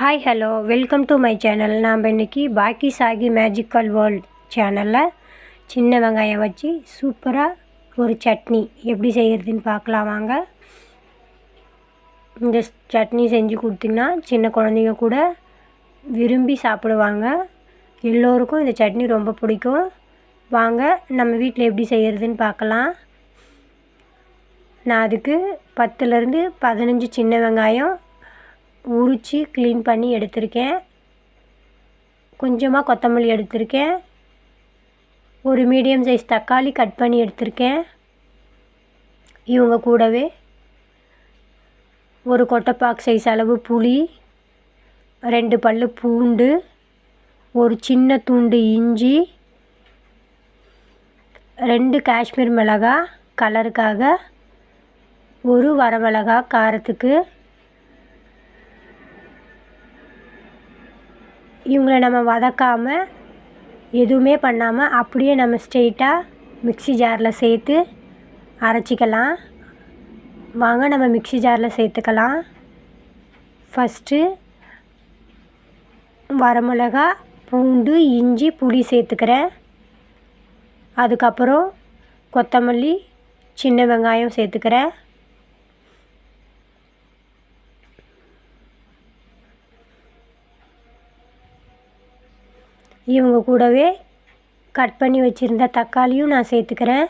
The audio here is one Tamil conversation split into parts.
Hi hello welcome to my channel நாம் இன்றைக்கி பாக்கி சாகி மேஜிக்கல் வேர்ல்ட் சேனலில் சின்ன வெங்காயம் வச்சு சூப்பராக ஒரு சட்னி எப்படி செய்கிறதுன்னு பார்க்கலாம் வாங்க. இந்த சட்னி செஞ்சு கொடுத்திங்கன்னா சின்ன குழந்தைங்க கூட விரும்பி சாப்பிடுவாங்க. எல்லோருக்கும் இந்த சட்னி ரொம்ப பிடிக்கும். வாங்க நம்ம வீட்டில் எப்படி செய்கிறதுன்னு பார்க்கலாம். நான் அதுக்கு பத்துலேருந்து பதினஞ்சு சின்ன வெங்காயம் உரித்து க்ளீன் பண்ணி எடுத்திருக்கேன். கொஞ்சமாக கொத்தமல்லி எடுத்திருக்கேன். ஒரு மீடியம் சைஸ் தக்காளி கட் பண்ணி எடுத்திருக்கேன். இவங்க கூடவே ஒரு கொட்டைப்பாக்கு சைஸ் அளவு புளி ரெண்டு பல் பூண்டு ஒரு சின்ன துண்டு இஞ்சி ரெண்டு காஷ்மீர் மிளகா கலருக்காக ஒரு வரமிளகா காரத்துக்கு இவங்களை நம்ம வதக்காமல் எதுவுமே பண்ணாமல் அப்படியே நம்ம ஸ்ட்ரெயிட்டாக மிக்ஸி ஜாரில் சேர்த்து அரைச்சிக்கலாம். வாங்க நம்ம மிக்ஸி ஜாரில் சேர்த்துக்கலாம். ஃபஸ்ட்டு வரமிளகா பூண்டு இஞ்சி புளி சேர்த்துக்கிறேன். அதுக்கப்புறம் கொத்தமல்லி சின்ன வெங்காயம் சேர்த்துக்கிறேன். இவங்க கூடவே கட் பண்ணி வச்சுருந்த தக்காளியும் நான் சேர்த்துக்கிறேன்.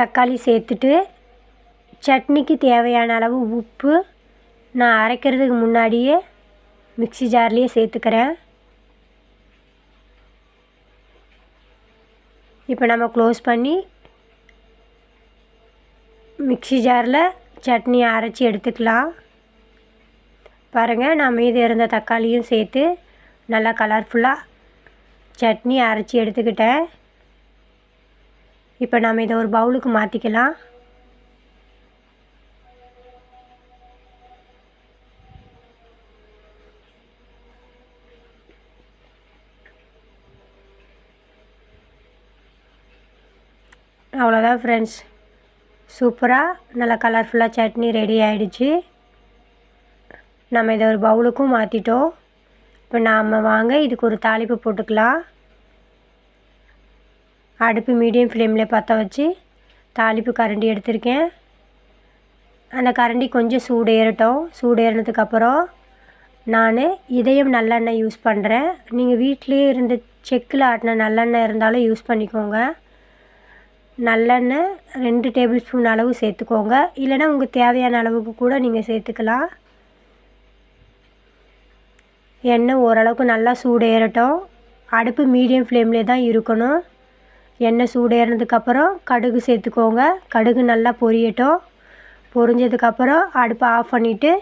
தக்காளி சேர்த்துட்டு சட்னிக்கு தேவையான அளவு உப்பு நான் அரைக்கிறதுக்கு முன்னாடியே மிக்ஸி ஜார்லேயே சேர்த்துக்கிறேன். இப்போ நம்ம க்ளோஸ் பண்ணி மிக்சி ஜாரில் சட்னி அரைச்சி எடுத்துக்கலாம். பாருங்கள் நான் மீதி இருந்த தக்காளியும் சேர்த்து நல்லா கலர்ஃபுல்லாக சட்னி அரைச்சி எடுத்துக்கிட்டேன். இப்போ நம்ம இதை ஒரு பவுலுக்கு மாற்றிக்கலாம் அவ்வளோதான் ஃப்ரெண்ட்ஸ் சூப்பராக நல்லா கலர்ஃபுல்லாக சட்னி ரெடி ஆகிடுச்சு நம்ம இதை ஒரு பவுலுக்கும் மாற்றிட்டோம் இப்போ நாம் வாங்க இதுக்கு ஒரு தாளிப்பு போட்டுக்கலாம். அடுப்பு மீடியம் ஃப்ளேமில் பற்ற வச்சு தாளிப்பு கரண்டி எடுத்திருக்கேன். அந்த கரண்டி கொஞ்சம் சூடு ஏறட்டும் சூடு ஏறினதுக்கப்புறம் நான் இதயம் நல்லெண்ணெய் யூஸ் பண்ணுறேன் நீங்கள் வீட்டிலே இருந்து செக்கில் ஆட்டின நல்லெண்ணெய் இருந்தாலும் யூஸ் பண்ணிக்கோங்க. நல்லெண்ணெய் ரெண்டு டேபிள் ஸ்பூன் அளவு சேர்த்துக்கோங்க. இல்லைனா உங்களுக்கு தேவையான அளவுக்கு கூட நீங்கள் சேர்த்துக்கலாம். எண்ணெய் ஓரளவுக்கு நல்லா சூடேறட்டும். அடுப்பு மீடியம் ஃப்ளேம்லே தான் இருக்கணும். எண்ணெய் சூடேறினதுக்கப்புறம் கடுகு சேர்த்துக்கோங்க. கடுகு நல்லா பொரியட்டும். பொரிஞ்சதுக்கப்புறம் அடுப்பை ஆஃப் பண்ணிவிட்டு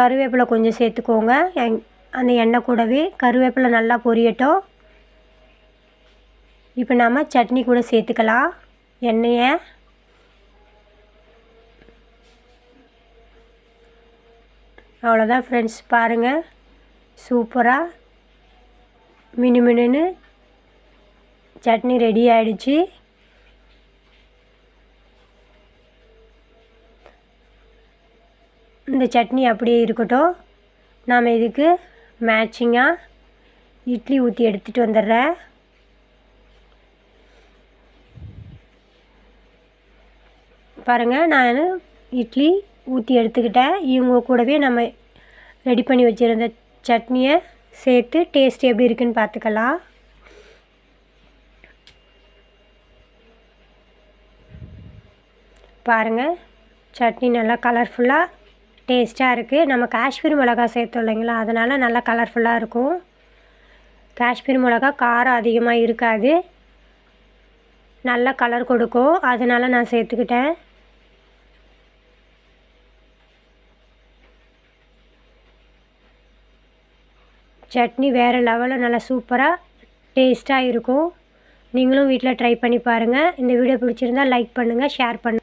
கருவேப்பிலை கொஞ்சம் சேர்த்துக்கோங்க. அந்த எண்ணெய் கூடவே கருவேப்பிலை நல்லா பொரியட்டும். இப்போ நாம் சட்னி கூட சேர்த்துக்கலாம். எண்ணெயை. அவ்வளோதான் ஃப்ரெண்ட்ஸ் பாருங்கள் சூப்பராக மினு மினுன்னு சட்னி ரெடி ஆகிடுச்சு இந்த சட்னி அப்படியே இருக்கட்டும். நாம் இதுக்கு மேட்சிங்காக இட்லி ஊற்றி எடுத்துகிட்டு வந்துடுறேன். பாருங்கள் நான் இட்லி ஊற்றி எடுத்துக்கிட்டேன். இவங்க கூடவே நம்ம ரெடி பண்ணி வச்சுருந்த சட்னியை சேர்த்து டேஸ்ட் எப்படி இருக்குன்னு பார்த்துக்கலாம். பாருங்கள் சட்னி நல்லா கலர்ஃபுல்லாக டேஸ்ட்டாக இருக்குது நம்ம காஷ்மீர் மிளகா சேர்த்தோம் இல்லைங்களா அதனால் நல்லா கலர்ஃபுல்லாக இருக்கும். காஷ்மீர் மிளகா காரம் அதிகமாக இருக்காது. நல்ல கலர் கொடுக்கும். அதனால் நான் சேர்த்துக்கிட்டேன். சட்னி வேறு லெவலில் நல்லா சூப்பராக டேஸ்ட்டாக இருக்கும். நீங்களும் வீட்டில் ட்ரை பண்ணி பாருங்கள் இந்த வீடியோ பிடிச்சிருந்தால் லைக் பண்ணுங்கள் ஷேர் பண்ணுங்கள்